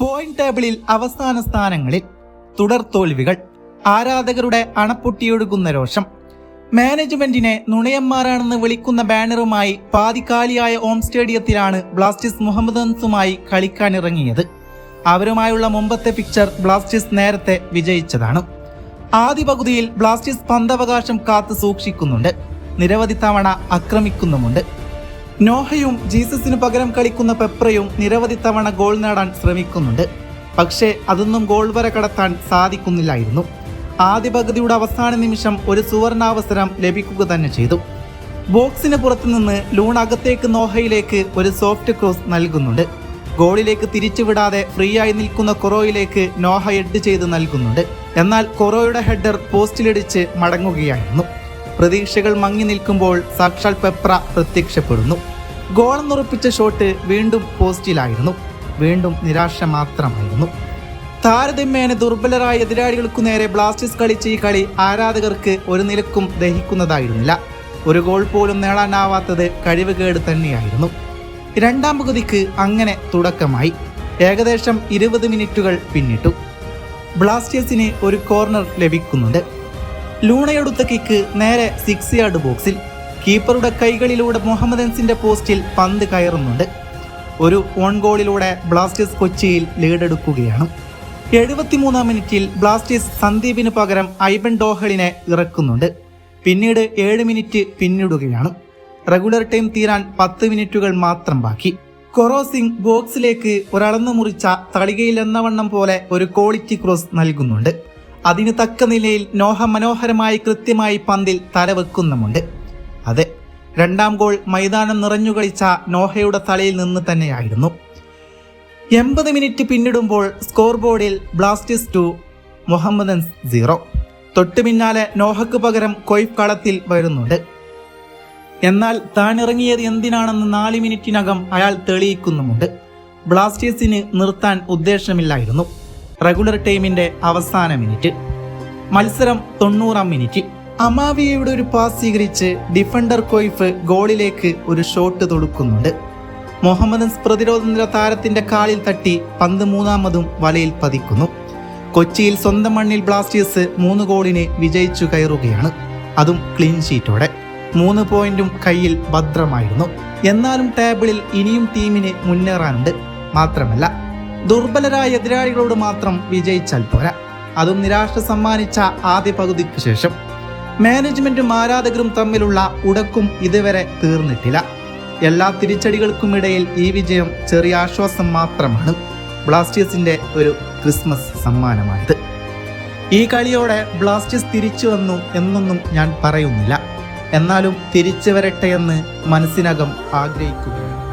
Point ടേബിളിൽ അവസാന സ്ഥാനങ്ങളിൽ തുടർ തോൽവികൾ ആരാധകരുടെ അണപ്പൊട്ടിയൊഴുകുന്ന രോഷം മാനേജ്മെന്റിനെ നുണയന്മാരാണെന്ന് വിളിക്കുന്ന ബാനറുമായി പാതിക്കാലിയായ ഓം സ്റ്റേഡിയത്തിലാണ് ബ്ലാസ്റ്റേഴ്സ് മുഹമ്മദൻസുമായി കളിക്കാനിറങ്ങിയത്. അവരുമായുള്ള മുമ്പത്തെ പിക്ചർ ബ്ലാസ്റ്റേഴ്സ് നേരത്തെ വിജയിച്ചതാണ്. ആദ്യ പകുതിയിൽ ബ്ലാസ്റ്റേഴ്സ് പന്തവകാശം കാത്തു സൂക്ഷിക്കുന്നുണ്ട്. നിരവധി തവണ ആക്രമിക്കുന്നുമുണ്ട്. നോഹയും ജീസസിന് പകരം കളിക്കുന്ന പെപ്രയും നിരവധി തവണ ഗോൾ നേടാൻ ശ്രമിക്കുന്നുണ്ട്. പക്ഷേ അതൊന്നും ഗോൾ വരെ കടത്താൻ സാധിക്കുന്നില്ലായിരുന്നു. ആദ്യ പകുതിയുടെ അവസാന നിമിഷം ഒരു സുവർണാവസരം ലഭിക്കുക തന്നെ ചെയ്തു. ബോക്സിന് പുറത്തുനിന്ന് ലൂൺ അകത്തേക്ക് നോഹയിലേക്ക് ഒരു സോഫ്റ്റ് ക്രോസ് നൽകുന്നുണ്ട്. ഗോളിലേക്ക് തിരിച്ചുവിടാതെ ഫ്രീ ആയി നിൽക്കുന്ന കൊറോയിലേക്ക് നോഹ എഡ് ചെയ്ത് നൽകുന്നുണ്ട്. എന്നാൽ കൊറോയുടെ ഹെഡർ പോസ്റ്റിലിടിച്ച് മടങ്ങുകയായിരുന്നു. പ്രതീക്ഷകൾ മങ്ങി നിൽക്കുമ്പോൾ സാക്ഷാൽ പെപ്ര പ്രത്യക്ഷപ്പെടുന്നു. ഗോളെന്നുറപ്പിച്ച ഷോട്ട് വീണ്ടും പോസ്റ്റിലായിരുന്നു. വീണ്ടും നിരാശ മാത്രമായിരുന്നു. താരതമ്യേന ദുർബലരായ എതിരാളികൾക്കു നേരെ ബ്ലാസ്റ്റേഴ്സ് കളിച്ച ഈ കളി ആരാധകർക്ക് ഒരു നിലക്കും ദഹിക്കുന്നതായിരുന്നില്ല. ഒരു ഗോൾ പോലും നേടാനാവാത്തത് കഴിവുകേട് തന്നെയായിരുന്നു. രണ്ടാം പകുതിക്ക് അങ്ങനെ തുടക്കമായി. ഏകദേശം ഇരുപത് മിനിറ്റുകൾ പിന്നിട്ടു. ബ്ലാസ്റ്റേഴ്സിന് ഒരു കോർണർ ലഭിക്കുന്നുണ്ട്. ലൂണയെടുത്ത കിക്ക് നേരെ സിക്സ് യാർഡ് ബോക്സിൽ കീപ്പറുടെ കൈകളിലൂടെ മുഹമ്മദൻസിന്റെ പോസ്റ്റിൽ പന്ത് കയറുന്നുണ്ട്. ഒരു ഓൺ ഗോളിലൂടെ ബ്ലാസ്റ്റേഴ്സ് കൊച്ചിയിൽ ലീഡെടുക്കുകയാണ്. എഴുപത്തിമൂന്നാം മിനിറ്റിൽ ബ്ലാസ്റ്റേഴ്സ് സന്ദീപിന് പകരം ഐബൻ ഡോഹളിനെ ഇറക്കുന്നുണ്ട്. പിന്നീട് ഏഴ് മിനിറ്റ് പിന്നിടുകയാണ്. റെഗുലർ ടൈം തീരാൻ പത്ത് മിനിറ്റുകൾ മാത്രം ബാക്കി. കൊറോസിംഗ് ബോക്സിലേക്ക് ഒരളന്നു മുറിച്ച തളികയിൽ എന്നവണ്ണം പോലെ ഒരു ക്വാളിറ്റി ക്രോസ് നൽകുന്നുണ്ട്. അതിന് തക്ക നിലയിൽ നോഹ മനോഹരമായി കൃത്യമായി പന്തിൽ തലവെക്കുന്നുമുണ്ട്. അതെ രണ്ടാം ഗോൾ മൈതാനം നിറഞ്ഞു കളിച്ച നോഹയുടെ തലയിൽ നിന്ന് തന്നെയായിരുന്നു. എൺപത് മിനിറ്റ് പിന്നിടുമ്പോൾ സ്കോർ ബോർഡിൽ ബ്ലാസ്റ്റേഴ്സ് ടു മുഹമ്മദൻസ് സീറോ. തൊട്ടു പിന്നാലെ നോഹയ്ക്ക് പകരം കൊയ്ഫ് കളത്തിൽ വരുന്നുണ്ട്. എന്നാൽ താൻ ഇറങ്ങിയത് എന്തിനാണെന്ന് നാല് മിനിറ്റിനകം അയാൾ തെളിയിക്കുന്നുമുണ്ട്. ബ്ലാസ്റ്റേഴ്സിന് നിർത്താൻ ഉദ്ദേശമില്ലായിരുന്നു. റെഗുലർ ടൈമിന്റെ അവസാന മിനിറ്റ്. മത്സരം തൊണ്ണൂറാം മിനിറ്റ് അമാവിയയുടെ ഒരു പാസ് സ്വീകരിച്ച് ഡിഫൻഡർ കൊയ്ഫ് ഗോളിലേക്ക് ഒരു ഷോട്ട് തൊടുക്കുന്നുണ്ട്. മുഹമ്മദൻസ് പ്രതിരോധ നിര താരത്തിന്റെ കാലിൽ തട്ടി പന്ത് മൂന്നാമതും വലയിൽ പതിക്കുന്നു. കൊച്ചിയിൽ സ്വന്തം മണ്ണിൽ ബ്ലാസ്റ്റേഴ്സ് മൂന്ന് ഗോളിന് വിജയിച്ചു കയറുകയാണ്. അതും ക്ലീൻ ഷീറ്റോടെ മൂന്ന് പോയിന്റും കയ്യിൽ ഭദ്രമായിരുന്നു. എന്നാലും ടേബിളിൽ ഇനിയും ടീമിന് മുന്നേറാനുണ്ട്. മാത്രമല്ല ദുർബലരായ എതിരാളികളോട് മാത്രം വിജയിച്ചാൽ പോരാ. അതും നിരാശ സമ്മാനിച്ച ആദ്യ പകുതിക്ക് ശേഷം. മാനേജ്മെന്റും ആരാധകരും തമ്മിലുള്ള ഉടക്കും ഇതുവരെ തീർന്നിട്ടില്ല. എല്ലാ തിരിച്ചടികൾക്കുമിടയിൽ ഈ വിജയം ചെറിയ ആശ്വാസം മാത്രമാണ്. ബ്ലാസ്റ്റേഴ്സിന്റെ ഒരു ക്രിസ്മസ് സമ്മാനമായത് ഈ കളിയോടെ ബ്ലാസ്റ്റേഴ്സ് തിരിച്ചു വന്നു എന്നൊന്നും ഞാൻ പറയുന്നില്ല. എന്നാലും തിരിച്ചു വരട്ടെ എന്ന് മനസ്സിനകം ആഗ്രഹിക്കുകയാണ്.